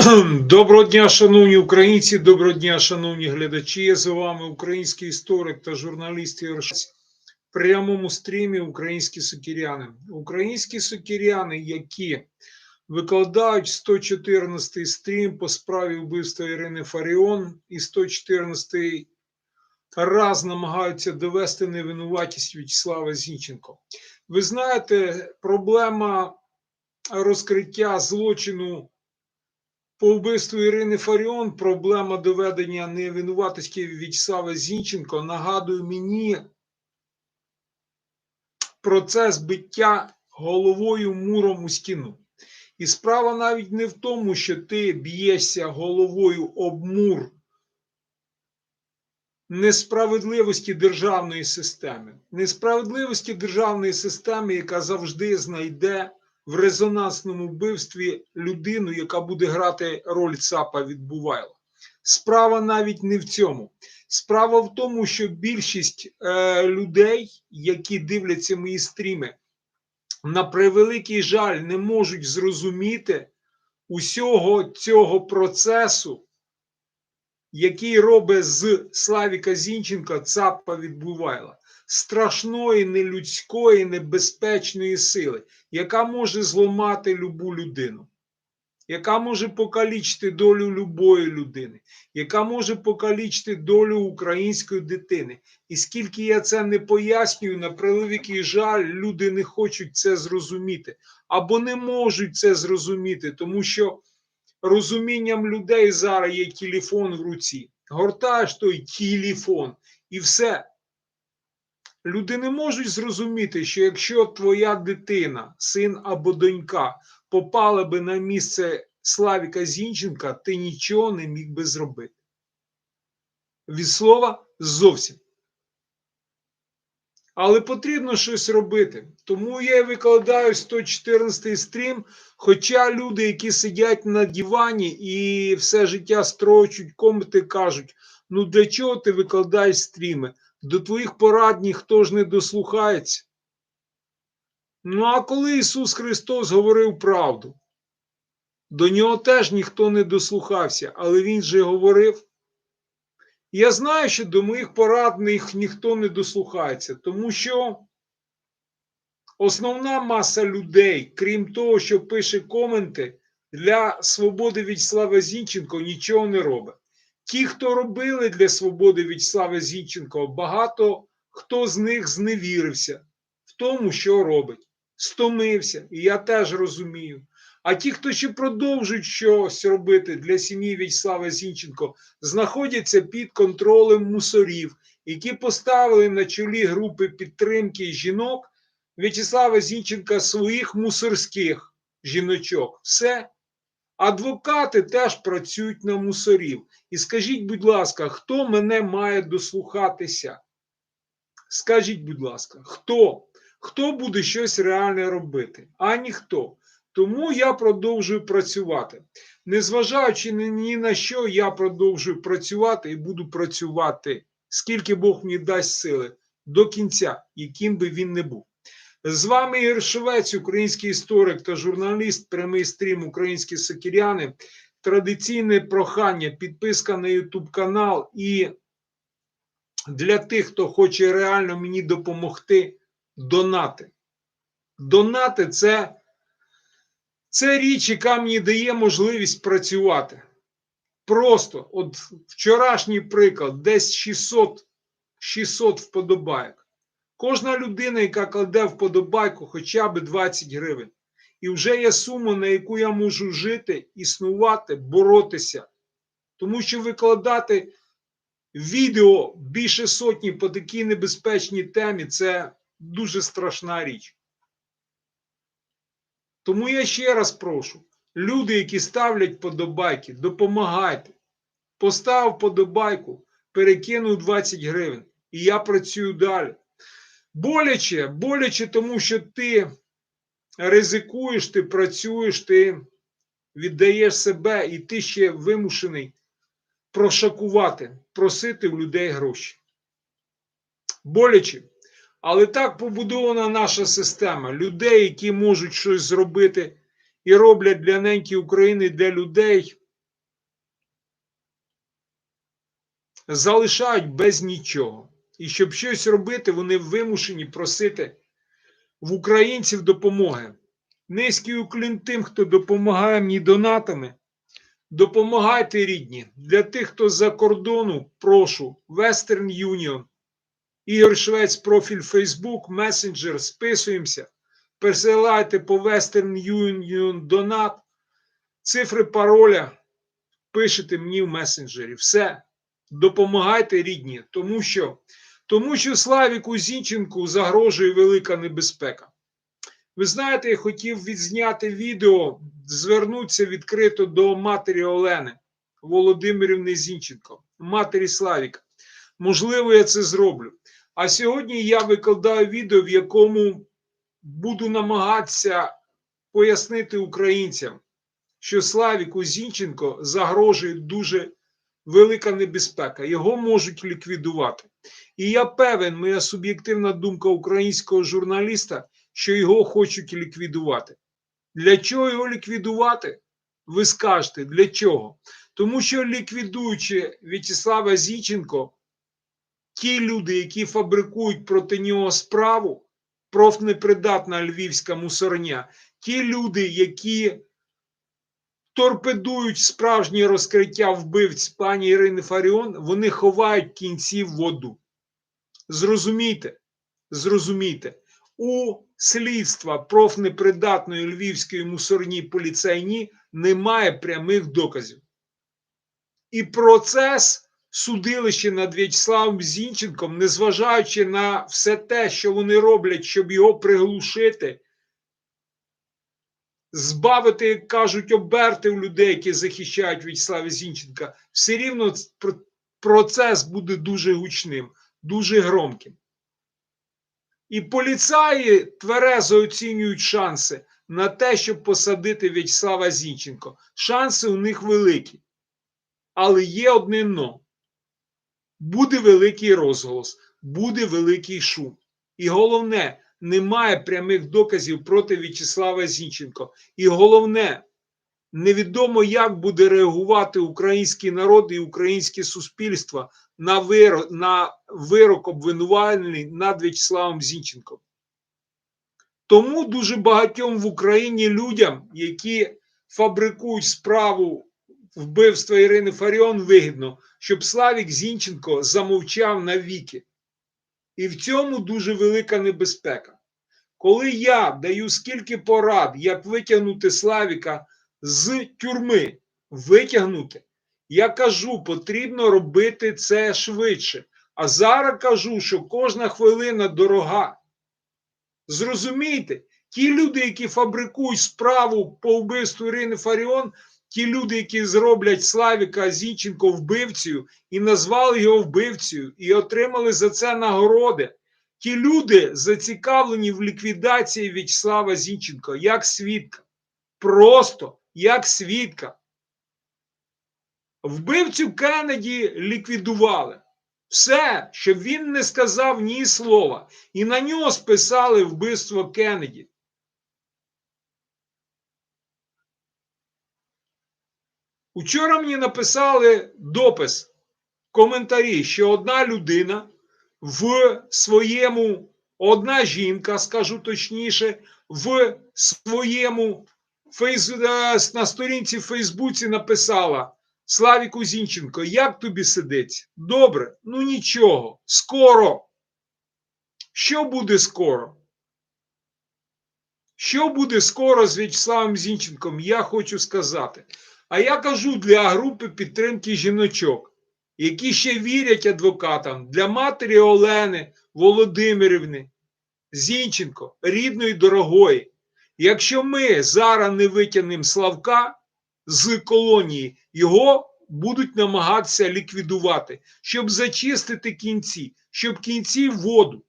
Доброго дня, шановні українці, доброго дня, шановні глядачі. Я з вами український історик та журналіст Шац. в прямому стрімі Українські сокіряни. Українські сокіряни, які викладають 114 стрім по справі вбивства Ірини Фаріон і 114 раз намагаються довести невинуватість В'ячеслава Зінченко. Ви знаєте, проблема розкриття злочину по вбивству Ірини Фаріон проблема доведення невинуватості В'ячеслава Зінченко нагадує мені процес биття головою муром у стіну. І справа навіть не в тому, що ти б'єшся головою об мур несправедливості державної системи, несправедливості державної системи, яка завжди знайде в резонансному вбивстві людину, яка буде грати роль ЦАПа відбувайла. Справа навіть не в цьому. Справа в тому, що більшість е, людей, які дивляться мої стріми, на превеликий жаль, не можуть зрозуміти усього цього процесу, який робить з Славіка Зінченка ЦАПа відбувайла. Страшної, нелюдської, небезпечної сили, яка може зламати любу людину, яка може покалічити долю любої людини, яка може покалічити долю української дитини. І скільки я це не пояснюю, на превеликий жаль, люди не хочуть це зрозуміти або не можуть це зрозуміти, тому що розумінням людей зараз є телефон в руці. Гортаєш той телефон і все. Люди не можуть зрозуміти, що якщо твоя дитина, син або донька попала би на місце Славіка Зінченка, ти нічого не міг би зробити. Від слова зовсім. Але потрібно щось робити. Тому я викладаю 114 стрім. Хоча люди, які сидять на дивані і все життя строчуть, коменти кажуть: ну для чого ти викладаєш стріми? До твоїх порад ніхто ж не дослухається. Ну, а коли Ісус Христос говорив правду, до нього теж ніхто не дослухався, але Він же говорив. Я знаю, що до моїх порад ні- ніхто не дослухається, тому що основна маса людей, крім того, що пише коменти, для свободи В'ячеслава Зінченко нічого не робить. Ті, хто робили для свободи В'ячеслава Зінченко, багато хто з них зневірився в тому, що робить, стомився, і я теж розумію. А ті, хто ще продовжують щось робити для сім'ї В'ячеслава Зінченко, знаходяться під контролем мусорів, які поставили на чолі групи підтримки жінок В'ячеслава Зінченка своїх мусорських жіночок. Все. Адвокати теж працюють на мусорів. І скажіть, будь ласка, хто мене має дослухатися? Скажіть, будь ласка, хто? Хто буде щось реальне робити? А ніхто. Тому я продовжую працювати. Незважаючи ні, на що, я продовжую працювати і буду працювати, скільки Бог мені дасть сили до кінця, яким би він не був. З вами Ігор Шевець, український історик та журналіст, прямий стрім Українські Сокіряни. Традиційне прохання, підписка на YouTube канал і для тих, хто хоче реально мені допомогти, донати. Донати це, це річ, яка мені дає можливість працювати. Просто, от вчорашній приклад, десь 600, 600 вподобайок. Кожна людина, яка кладе вподобайку хоча б 20 гривень, і вже є сума, на яку я можу жити, існувати, боротися. Тому що викладати відео більше сотні по такій небезпечній темі це дуже страшна річ. Тому я ще раз прошу: люди, які ставлять подобайки, допомагайте. Постав подобайку, перекинув 20 гривень, і я працюю далі. Боляче, боляче, тому що ти ризикуєш, ти працюєш, ти віддаєш себе, і ти ще вимушений прошакувати, просити в людей гроші. Боляче. Але так побудована наша система людей, які можуть щось зробити і роблять для неньки України для людей, залишають без нічого. І щоб щось робити, вони вимушені просити в українців допомоги. Низький уклін тим, хто допомагає мені донатами. Допомагайте рідні. Для тих, хто з-за кордону, прошу Western Union, Ігор Швець, профіль Facebook, Messenger, списуємося. Пересилайте по Western Union донат, цифри пароля, пишете мені в месенджері. Все. Допомагайте рідні, тому що, тому що Славіку Зінченку загрожує велика небезпека. Ви знаєте, я хотів відзняти відео, звернутися відкрито до матері Олени Володимирівни Зінченко, матері Славіка. Можливо, я це зроблю. А сьогодні я викладаю відео, в якому буду намагатися пояснити українцям, що Славіку Зінченко загрожує дуже велика небезпека. Його можуть ліквідувати. І я певен, моя суб'єктивна думка українського журналіста, що його хочуть ліквідувати. Для чого його ліквідувати? Ви скажете, для чого? Тому що ліквідуючи В'ячеслава Зінченко, ті люди, які фабрикують проти нього справу, профнепридатна львівська мусорня, ті люди, які торпедують справжнє розкриття вбивць пані Ірини Фаріон, вони ховають кінці в воду. Зрозумійте, зрозумійте, у слідства профнепридатної львівської мусорні поліцейні немає прямих доказів. І процес судилища над В'ячеславом Зінченком, незважаючи на все те, що вони роблять, щоб його приглушити, збавити, як кажуть, оберти в людей, які захищають В'ячеслава Зінченка, все рівно процес буде дуже гучним, дуже громким. І поліцаї тверезо оцінюють шанси на те, щоб посадити В'ячеслава Зінченко. Шанси у них великі. Але є одне но. Буде великий розголос, буде великий шум. І головне, немає прямих доказів проти В'ячеслава Зінченко. І головне, невідомо, як буде реагувати український народ і українське суспільство на вирок, на вирок обвинувальний над В'ячеславом Зінченком. Тому дуже багатьом в Україні людям, які фабрикують справу вбивства Ірини Фаріон, вигідно, щоб Славік Зінченко замовчав навіки. І в цьому дуже велика небезпека. Коли я даю скільки порад, як витягнути Славіка з тюрми, витягнути, я кажу, потрібно робити це швидше. А зараз кажу, що кожна хвилина дорога. Зрозумійте, ті люди, які фабрикують справу по вбивству Ірини Фаріон, ті люди, які зроблять Славіка Зінченко вбивцею і назвали його вбивцею, і отримали за це нагороди. Ті люди зацікавлені в ліквідації В'ячеслава Зінченка як свідка. Просто як свідка. Вбивцю Кеннеді ліквідували. Все, щоб він не сказав ні слова. І на нього списали вбивство Кеннеді. Учора мені написали допис коментарі, що одна людина в своєму, одна жінка, скажу точніше, в своєму фейс, на сторінці в Фейсбуці написала Славіку Зінченко, як тобі сидиться? Добре, ну нічого, скоро. Що буде скоро? Що буде скоро з В'ячеславом Зінченком, я хочу сказати. А я кажу для групи підтримки жіночок, які ще вірять адвокатам, для матері Олени Володимирівни Зінченко, рідної дорогої. Якщо ми зараз не витягнемо Славка з колонії, його будуть намагатися ліквідувати, щоб зачистити кінці, щоб кінці воду.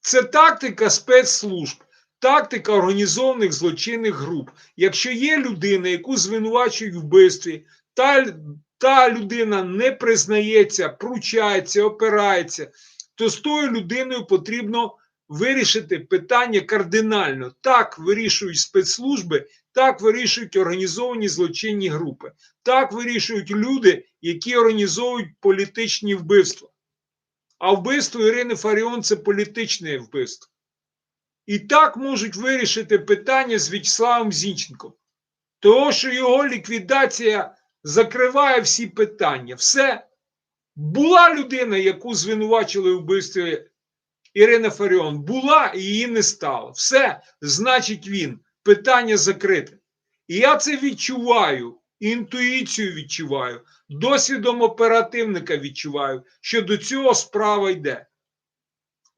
Це тактика спецслужб. Тактика організованих злочинних груп. Якщо є людина, яку звинувачують в вбивстві, та, та людина не признається, пручається, опирається, то з тою людиною потрібно вирішити питання кардинально. Так вирішують спецслужби, так вирішують організовані злочинні групи, так вирішують люди, які організовують політичні вбивства. А вбивство Ірини Фаріон це політичне вбивство. І так можуть вирішити питання з В'ячеславом Зінченком. Того, що його ліквідація закриває всі питання. Все. Була людина, яку звинувачили у вбивстві Ірина Фаріон. Була і її не стало. Все, значить він. Питання закрите. І я це відчуваю, інтуїцію відчуваю, досвідом оперативника відчуваю, що до цього справа йде.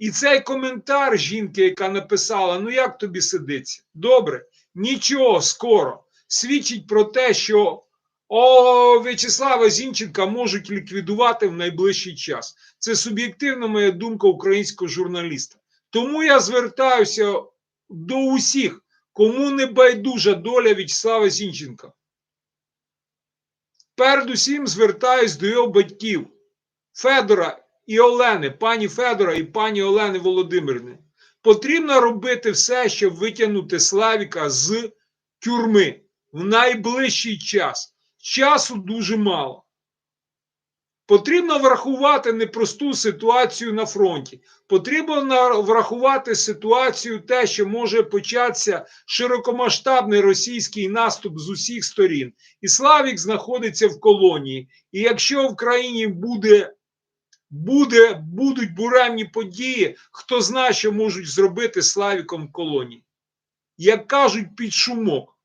І цей коментар жінки, яка написала: Ну як тобі сидиться? Добре, нічого, скоро. Свідчить про те, що о, В'ячеслава Зінченка можуть ліквідувати в найближчий час. Це суб'єктивна моя думка українського журналіста. Тому я звертаюся до усіх, кому не байдужа доля В'ячеслава Зінченка. Передусім звертаюсь до його батьків Федора і Олени, пані Федора і пані Олени Володимирівни. Потрібно робити все, щоб витягнути Славіка з тюрми в найближчий час. Часу дуже мало. Потрібно врахувати непросту ситуацію на фронті. Потрібно врахувати ситуацію, те, що може початися широкомасштабний російський наступ з усіх сторін. І Славік знаходиться в колонії. І якщо в країні буде, буде, будуть буремні події, хто знає, що можуть зробити Славіком колонії. Як кажуть, під шумок.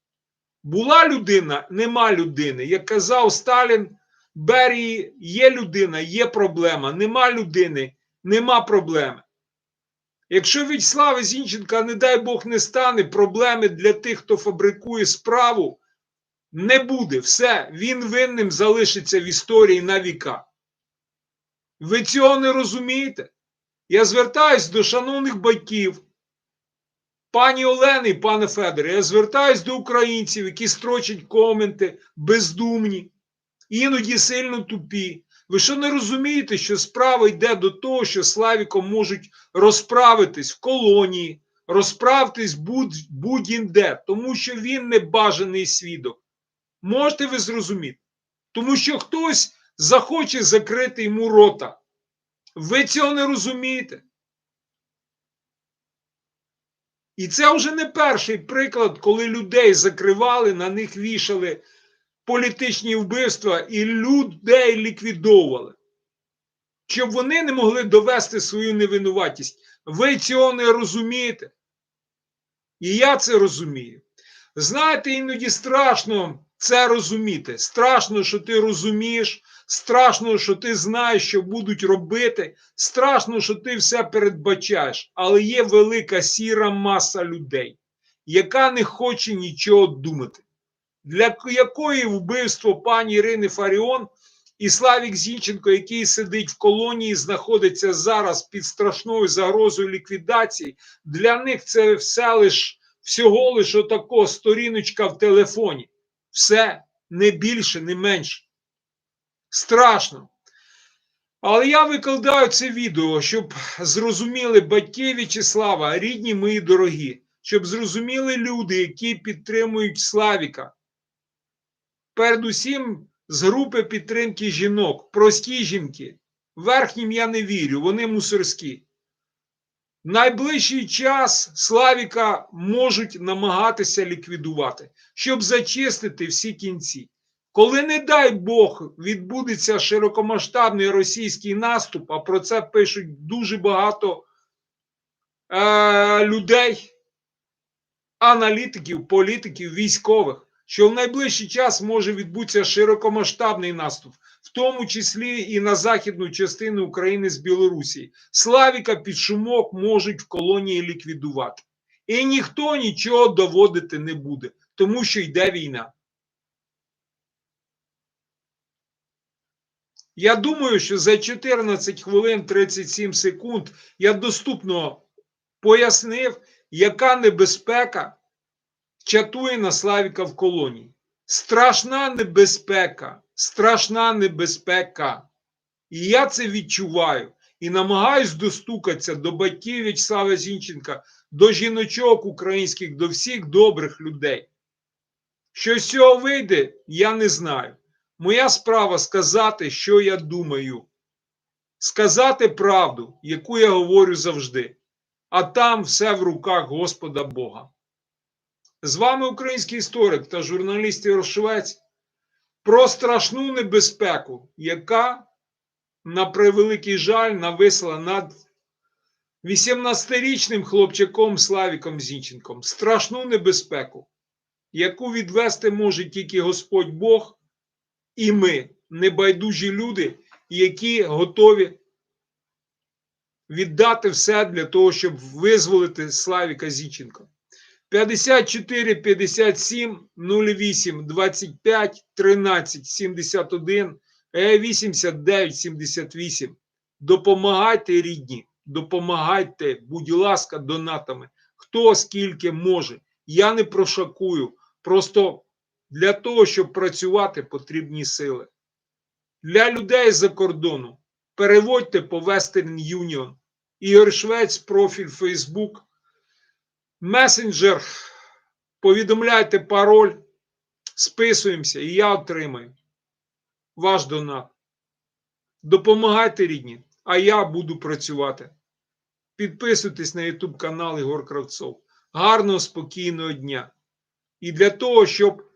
Була людина, нема людини. Як казав Сталін, Берії є людина, є проблема. Нема людини, нема проблеми. Якщо В'ячеслава Зінченка, не дай Бог, не стане, проблеми для тих, хто фабрикує справу, не буде. Все, він винним залишиться в історії на віка. Ви цього не розумієте? Я звертаюсь до шановних батьків, пані Олени і пане Федоре, я звертаюсь до українців, які строчать коменти бездумні, іноді сильно тупі. Ви що не розумієте, що справа йде до того, що Славіком можуть розправитись в колонії, розправитись будь- будь-інде, тому що він не бажаний свідок. Можете ви зрозуміти? Тому що хтось захоче закрити йому рота. Ви цього не розумієте. І це вже не перший приклад, коли людей закривали, на них вішали політичні вбивства і людей ліквідовували. Щоб вони не могли довести свою невинуватість. Ви цього не розумієте. І я це розумію. Знаєте, іноді страшно це розуміти. Страшно, що ти розумієш, страшно, що ти знаєш, що будуть робити, страшно, що ти все передбачаєш, але є велика сіра маса людей, яка не хоче нічого думати. Для якої вбивство пані Ірини Фаріон і Славік Зінченко, який сидить в колонії, знаходиться зараз під страшною загрозою ліквідації, для них це все лиш всього лиш отако сторіночка в телефоні. Все не більше, не менше. Страшно. Але я викладаю це відео, щоб зрозуміли батьки В'ячеслава, рідні мої дорогі, щоб зрозуміли люди, які підтримують Славіка. Передусім з групи підтримки жінок, прості жінки. Верхнім я не вірю, вони мусорські. Найближчий час Славіка можуть намагатися ліквідувати, щоб зачистити всі кінці. Коли, не дай Бог, відбудеться широкомасштабний російський наступ, а про це пишуть дуже багато е, людей, аналітиків, політиків, військових, що в найближчий час може відбутися широкомасштабний наступ, в тому числі і на західну частину України з Білорусі. Славіка під шумок можуть в колонії ліквідувати. І ніхто нічого доводити не буде, тому що йде війна. Я думаю, що за 14 хвилин 37 секунд я доступно пояснив, яка небезпека чатує на Славіка в колонії. Страшна небезпека, страшна небезпека. І я це відчуваю. і намагаюсь достукатися до батьків В'ячеслава Зінченка, до жіночок українських, до всіх добрих людей. Що з цього вийде, я не знаю. Моя справа сказати, що я думаю, сказати правду, яку я говорю завжди, а там все в руках Господа Бога. З вами український історик та журналіст Єрошвець про страшну небезпеку, яка, на превеликий жаль, нависла над 18-річним хлопчаком Славіком Зінченком. Страшну небезпеку, яку відвести може тільки Господь Бог і ми, небайдужі люди, які готові віддати все для того, щоб визволити Славіка Зінченка. 54 57 08 25 13 71 89 78. Допомагайте рідні, допомагайте, будь ласка, донатами. Хто скільки може. Я не прошакую. Просто для того, щоб працювати, потрібні сили. Для людей за кордону переводьте по Western Union. Ігор Швець, профіль Facebook месенджер, повідомляйте пароль, списуємося, і я отримаю ваш донат. Допомагайте рідні, а я буду працювати. Підписуйтесь на YouTube канал Ігор Кравцов. Гарного, спокійного дня. І для того, щоб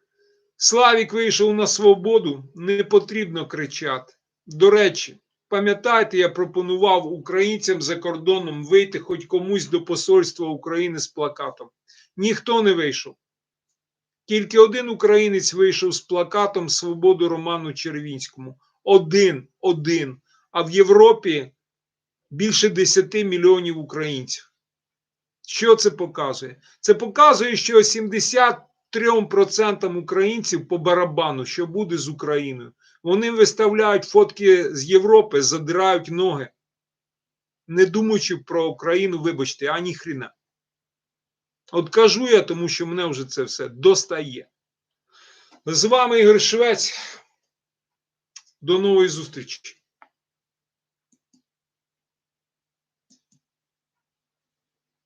Славік вийшов на свободу, не потрібно кричати. До речі, Пам'ятаєте, я пропонував українцям за кордоном вийти хоч комусь до посольства України з плакатом. Ніхто не вийшов. Тільки один українець вийшов з плакатом Свободу Роману Червінському. Один, один. А в Європі більше 10 мільйонів українців. Що це показує? Це показує, що 73% українців по барабану, що буде з Україною. Вони виставляють фотки з Європи, задирають ноги, не думаючи про Україну, вибачте, ані хріна. От кажу я, тому що мене вже це все достає. З вами Ігор Швець. До нової зустрічі.